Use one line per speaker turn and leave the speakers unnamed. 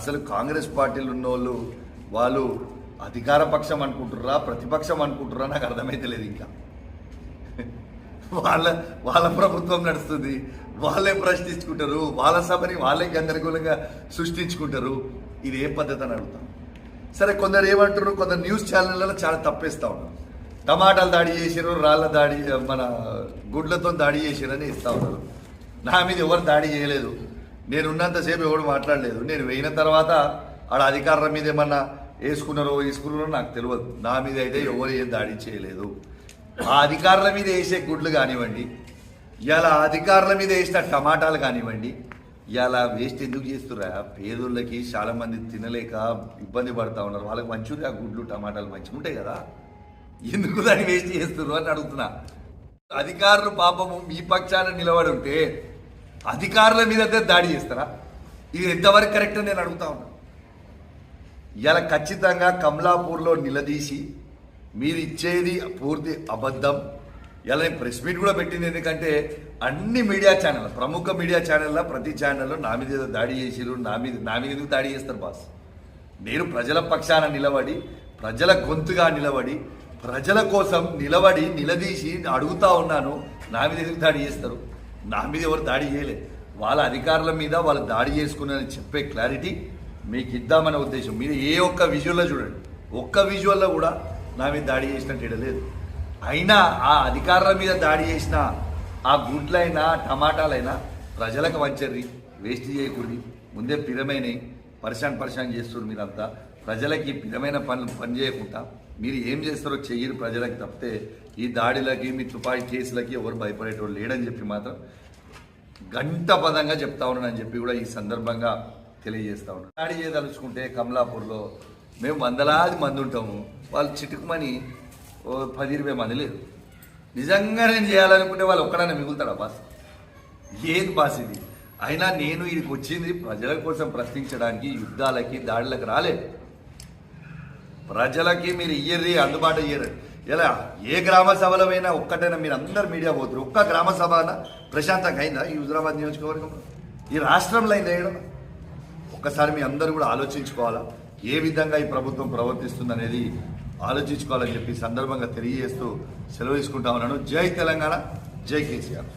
అసలు కాంగ్రెస్ పార్టీలు ఉన్నోళ్ళు వాళ్ళు అధికార పక్షం అనుకుంటుర్రా ప్రతిపక్షం అనుకుంటుర్రా నాకు అర్థమైతే లేదు ఇంకా. వాళ్ళ వాళ్ళ ప్రభుత్వం నడుస్తుంది వాళ్ళే ప్రశ్నించుకుంటారు వాళ్ళ సభని వాళ్ళే గందరగోళంగా సృష్టించుకుంటారు. ఇది ఏ పద్ధతి అని అడుగుతాం. సరే కొందరు ఏమంటారు కొందరు న్యూస్ ఛానళ్ళలో చాలా తప్పేస్తా ఉన్నారు. టమాటాలు దాడి చేసారు రాళ్ళ దాడి మన గుడ్లతో దాడి చేసారని ఇస్తా ఉన్నారు. నా మీద ఎవరు దాడి చేయలేదు. నేను ఉన్నంతసేపు ఎవరు మాట్లాడలేదు. నేను వేయిన తర్వాత ఆడ అధికారుల మీద ఏమన్నా వేసుకున్నారో వేసుకున్నారో నాకు తెలియదు నా మీద అయితే ఎవరు ఏం దాడి చేయలేదు. ఆ అధికారుల మీద వేసే గుడ్లు కానివ్వండి ఇలా అధికారుల మీద వేసిన టమాటాలు కానివ్వండి ఇలా వేస్ట్ ఎందుకు చేస్తురా పేదోళ్ళకి చాలా మంది తినలేక ఇబ్బంది పడతా ఉన్నారు. వాళ్ళకి మంచిగా ఆ గుడ్లు టమాటాలు మంచిగా ఉంటాయి కదా? ఎందుకు దాన్ని వేస్ట్ చేస్తున్నారు అని అడుగుతున్నా. అధికారులు పాపము మీ పక్షాన నిలబడి ఉంటే అధికారుల మీద దాడి చేస్తారా? ఇది ఎంతవరకు కరెక్ట్ నేను అడుగుతా ఉన్నా. ఇలా ఖచ్చితంగా కమలాపూర్లో నిలదీసి మీరు ఇచ్చేది పూర్తి అబద్ధం. ఇలా నేను ప్రెస్ మీట్ కూడా పెట్టింది ఎందుకంటే అన్ని మీడియా ఛానల్ ప్రముఖ మీడియా ఛానల్లో ప్రతి ఛానల్లో నా మీద దాడి చేసిరు నా మీద నా మీద ఎందుకు దాడి చేస్తారు బాస్ నేను ప్రజల పక్షాన నిలబడి ప్రజల గొంతుగా నిలబడి ప్రజల కోసం నిలబడి నిలదీసి అడుగుతా ఉన్నాను నా మీద ఎందుకు దాడి చేస్తారు? నా మీద ఎవరు దాడి చేయలే. వాళ్ళ అధికారుల మీద వాళ్ళు దాడి చేసుకున్నారని చెప్పే క్లారిటీ మీకు ఇద్దామనే ఉద్దేశం. మీరు ఏ ఒక్క విజువల్లో చూడండి. ఒక్క విజువల్లో కూడా నా మీద దాడి చేసినట్టు లేదు. అయినా ఆ అధికారుల మీద దాడి చేసిన ఆ గుడ్లైనా టమాటాలైనా ప్రజలకు వంచర్రి వేస్ట్ చేయకూడదు. ముందే పిరమైనవి పరిశాన్ పరిశాన్ చేస్తున్నారు మీరంతా. ప్రజలకి విధమైన పనులు పని చేయకుండా మీరు ఏం చేస్తారో చెయ్యరు ప్రజలకు తప్పితే ఈ దాడిలకి మీ తుపాయి కేసులకి ఎవరు భయపడేటోళ్ళు లేడని చెప్పి మాత్రం గంట పదంగా చెప్తా ఉన్నానని చెప్పి కూడా ఈ సందర్భంగా తెలియజేస్తా ఉన్నాను. దాడి చేయదలుచుకుంటే కమలాపూర్లో మేము వందలాది మంది ఉంటాము. వాళ్ళు చిటుకుమని ఓ పది ఇరవై మంది లేరు. నిజంగా నేను చేయాలనుకుంటే వాళ్ళు ఒక్కడనే మిగులుతాడా బాస్? ఏది బాస్ ఇది? అయినా నేను ఇదికి వచ్చింది ప్రజల కోసం ప్రశ్నించడానికి యుద్ధాలకి దాడులకు రాలేదు. ప్రజలకి మీరు ఇయ్యర్రి అందుబాటు ఇయ్యరు ఎలా? ఏ గ్రామ సభలమైనా ఒక్కటైనా మీరు అందరు మీడియా పోతురు ఒక్క గ్రామ సభ ప్రశాంతంగా అయిందా ఈ హుజరాబాద్ నియోజకవర్గంలో? ఈ రాష్ట్రంలో అయిందా వేయడం ఒక్కసారి మీ అందరూ కూడా ఆలోచించుకోవాలా? ఏ విధంగా ఈ ప్రభుత్వం ప్రవర్తిస్తుంది అనేది ఆలోచించుకోవాలని చెప్పి సందర్భంగా తెలియజేస్తూ సెలవు తీసుకుంటా ఉన్నాను. జై తెలంగాణ జై కేసీఆర్.